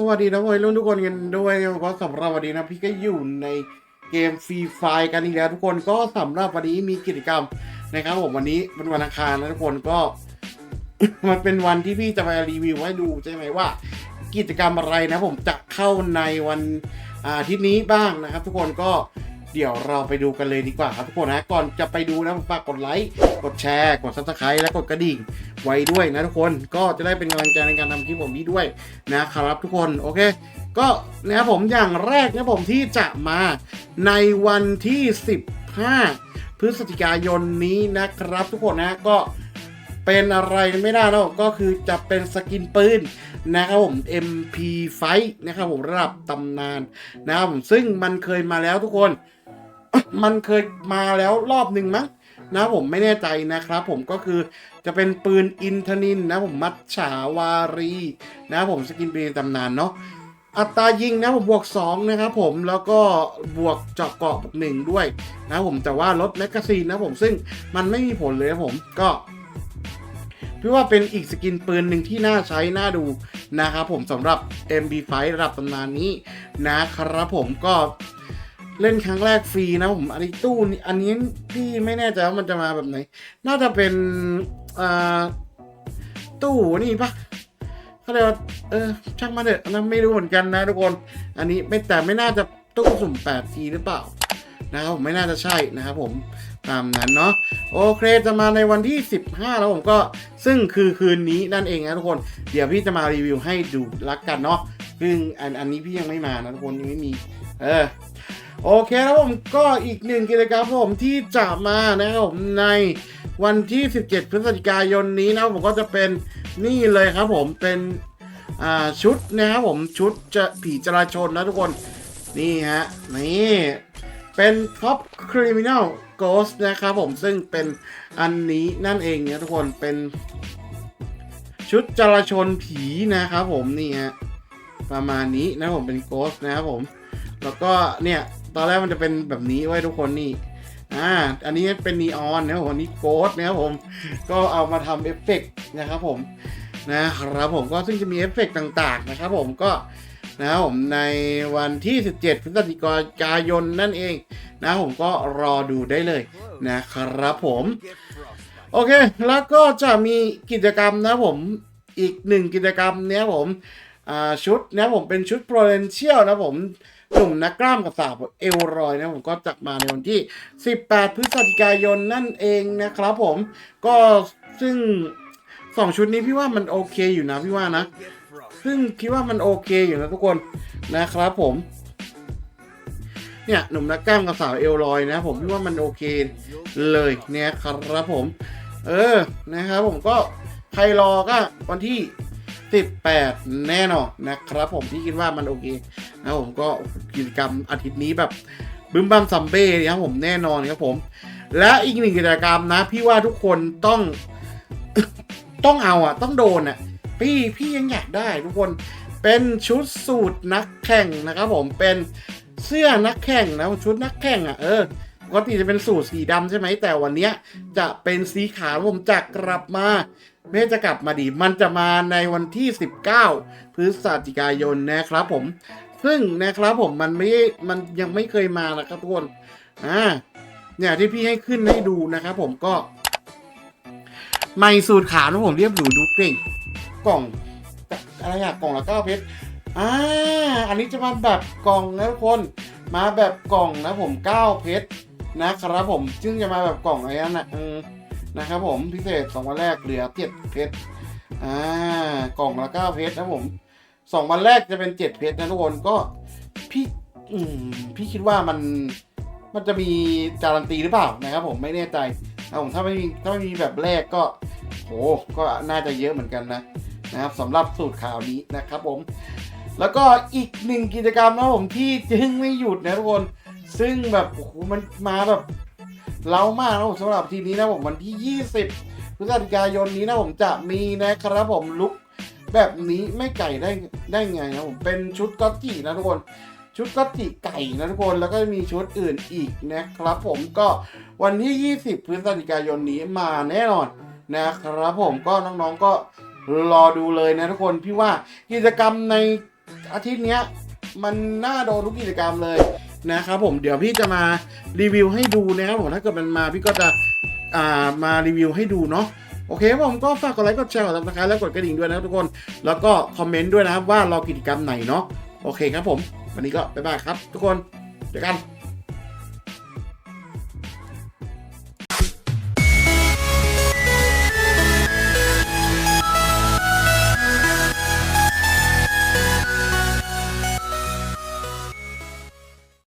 วสวัสดีนะวัยรุ่นทุกคนกันด้วยก็สำหรับวันนี้นะพี่ก็อยู่ในเกมฟรีไฟกันอีกแล้วทุกคนก็สำหรับวันนี้มีกิจกรรมนะครับผมวันนี้เป็นวันอังคารนะทุกคนก็ มันเป็นวันที่พี่จะไปรีวิวให้ดูใช่ไหมว่า กิจกรรมอะไรนะผมจะเข้าในวันอาทิตย์นี้บ้างนะครับ ทุกคนก็ เดี๋ยวเราไปดูกันเลยดีกว่าครับทุกคนนะก่อนจะไปดูนะฝากกดไลค์กดแชร์กดซับสไครต์และกดกระดิ่งไว้ด้วยนะทุกคนก็จะได้เป็นกำลังใจในการทำคลิปผมนี้ด้วยนะครับทุกคนโอเคก็นะครับผมอย่างแรกนะผมที่จะมาในวันที่ 15 พฤศจิกายนนี้นะครับ ทุกคนนะก็ เป็นอะไรไม่ได้แล้วก็คือจะเป็นสกินปืนนะครับผม MP Fight นะครับผมระดับตำนานนะครับผมซึ่งมันเคยมาแล้วทุกคน มันเคยมาแล้วรอบหนึ่งมั้งนะผมไม่แน่ใจนะครับผมก็คือจะเป็นปืนอินทนินนะผมมัดฉาวารีนะผมสกินปืนในตำนานเนาะอัตรายิงนะผมบวก 2 นะครับผมแล้วก็บวกเจาะเกาะบวกหนึ่งด้วยนะผมแต่ว่าลดแมกกาซีนนะผมซึ่งมันไม่มีผลเลยนะผมก็ พี่ว่าเป็นอีกสกินปืนหนึ่งที่น่าใช้ น่าดูนะครับผมสำหรับ MB5 ระดับตำนานนี้นะครับผมก็เล่นครั้งแรกฟรีนะผมอันนี้ตู้อันนี้พี่ไม่แน่ใจว่ามันจะมาแบบไหน น่าจะเป็นตู้นี่ปะเขาเรียกว่าเออช่างมาเถอะอันนั้นไม่รู้เหมือนกันนะทุกคน อันนี้ไม่แต่ไม่น่าจะตู้สุ่ม8ทีหรือเปล่านะครับผมไม่น่าจะใช่นะครับผม ตามนั้นเนาะโอเคจะมาในวันที่ 15 แล้วผมก็ซึ่งคือคืนนี้นั่นเองนะทุกคน เดี๋ยวพี่จะมารีวิวให้ดูรักกันเนาะซึ่งอันอันนี้พี่ยังไม่มานะทุกคนยังไม่มีเออโอเคแล้วผมก็อีกหนึ่งกิจกรรมผมที่จะมานะครับผมในวันที่ 17 พฤศจิกายนนี้นะผมก็จะเป็นนี่เลยครับผมเป็นชุดนะครับผมชุดจะผีจราชนนะทุกคนนี่ฮะนี่ เป็นท็อปคริมิน a ลโกสนะครับผมซึ่งเป็นอันนี้นั่นเองนะทุกคนเป็น ชุดจราชนผีนะครับผมนี่ฮะประมาณนี้นะผมเป็นโกสนะครับผม แล้วก็เนี่ยตอนแรกมันจะเป็นแบบนี้ไว้ทุกคนนี่อ่าอันนี้เป็นนีออนนะครับผมนนี้โกดนะครับผมก็เอามาทำเอฟเฟกต์นะครับผมนะครับผมก็ซึ่งจะมีเอฟเฟกต์ต่างๆนะครับผมก็ นะครับผมในวันที่ 17พฤศจิกายนนั่นเองนะผมก็รอดูได้เลยนะครับผมโอเค แล้วก็จะมีกิจกรรมนะผมอีกหนึ่งกิจกรรมเนี้ยผมชุดนะผมเป็นชุด potential นะผมหนุ่มนักกล้ามกับสาวเอลรอยนะผมก็จัดมาในวันที่ 18 พฤศจิกายนนั่นเองนะครับผมก็ซึ่งสองชุดนี้พี่ว่ามันโอเคอยู่นะพี่ว่านะ ซึ่งคิดว่ามันโอเคอยู่นะทุกคนนะครับผม เนี่ยหนุ่มนักกล้ามกับสาวเอลลอยนะ ผมพี่ว่ามันโอเคเลยเนี่ยครับผม เออนะครับผมก็ใครรอก็วันที่ 18 แน่นอนนะครับผมพี่คิดว่ามันโอเคนะผมก็กิจกรรมอาทิตย์นี้แบบบึ้มบัมซัมเบ้เนี่ยครับผมแน่นอนครับผม และอีกหนึ่งกิจกรรมนะ พี่ว่าทุกคนต้อง ต้องเอาอะ ต้องโดนอะ พี่พี่ยังอยากได้ทุกคนเป็นชุดสูตรนักแข่งนะครับผมเป็นเสื้อนักแข่งนะชุดนักแข่งอะเออปกติจะเป็นสูตรสีดำใช่ไหมแต่วันนี้จะเป็นสีขาวผมจะกลับมาไม่จะกลับมาดี มันจะมาในวันที่ 19 พฤศจิกายนนะครับผม ซึ่งนะครับผมมันไม่มันยังไม่เคยมานะครับทุกคนอ่าเนี่ยที่พี่ให้ขึ้นให้ดูนะครับผมก็ ไม่สูตรขาวนะผมเรียบหรูดูเก่ง กล่องอะไรอะกล่องละเก้าเพชรอ่าอันนี้จะมาแบบกล่องนะทุกคนมาแบบกล่องนะผมเก้าเพชรนะครับผมซึ่งจะมาแบบกล่องอะไรนั่นนะอืมนะครับผมพิเศษสองวันแรกเหลือเจ็ดเพชรอ่ากล่องละเก้าเพชรนะผมสองวันแรกจะเป็นเจ็ดเพชรนะทุกคนก็พี่อืมพี่คิดว่ามันมันจะมีการันตีหรือเปล่านะครับผมไม่แน่ใจนะผมถ้าไม่มีถ้าไม่มีแบบแรกก็ หก็น่าจะเยอะเหมือนกันนะนะครับสำหรับสูตรข่าวนี้นะครับผม แล้วก็อีกหนึ่งกิจกรรมนะผมที่จึงไม่หยุดนะทุกคน ซึ่งแบบโอ้โหมันมาแบบเล้ามากนะผมสำหรับทีนี้นะผมวันที่ 20พฤศจิกายนนี้นะผมจะมีนะครับผมลุกแบบนี้ไม่ไก่ได้ได้ไงนะผมเป็นชุดก็อตจินะทุกคนชุดก็ตจิไก่นะทุกคนแล้วก็มีชุดอื่นอีกนะครับผมก็วันที่ 20 พฤศจิกายนนี้มาแน่นอน นะครับผมก็น้องๆก็รอดูเลยนะทุกคนพี่ว่ากิจกรรมในอาทิตย์นี้มันน่าโดนทุกกิจกรรมเลยนะครับผมเดี๋ยวพี่จะมารีวิวให้ดูนะครับผมถ้าเกิดมันมาพี่ก็จะอ่ามารีวิวให้ดูเนาะโอเคผมก็ฝากกดไลค์กดแชร์กดติดตามแล้วกดกระดิ่งด้วยนะครับทุกคน แล้วก็คอมเมนต์ด้วยนะครับว่ารากิจกรรมไหนเนาะโอเคครับผม วันนี้ก็บ๊ายบายครับ ทุกคนเจอกัน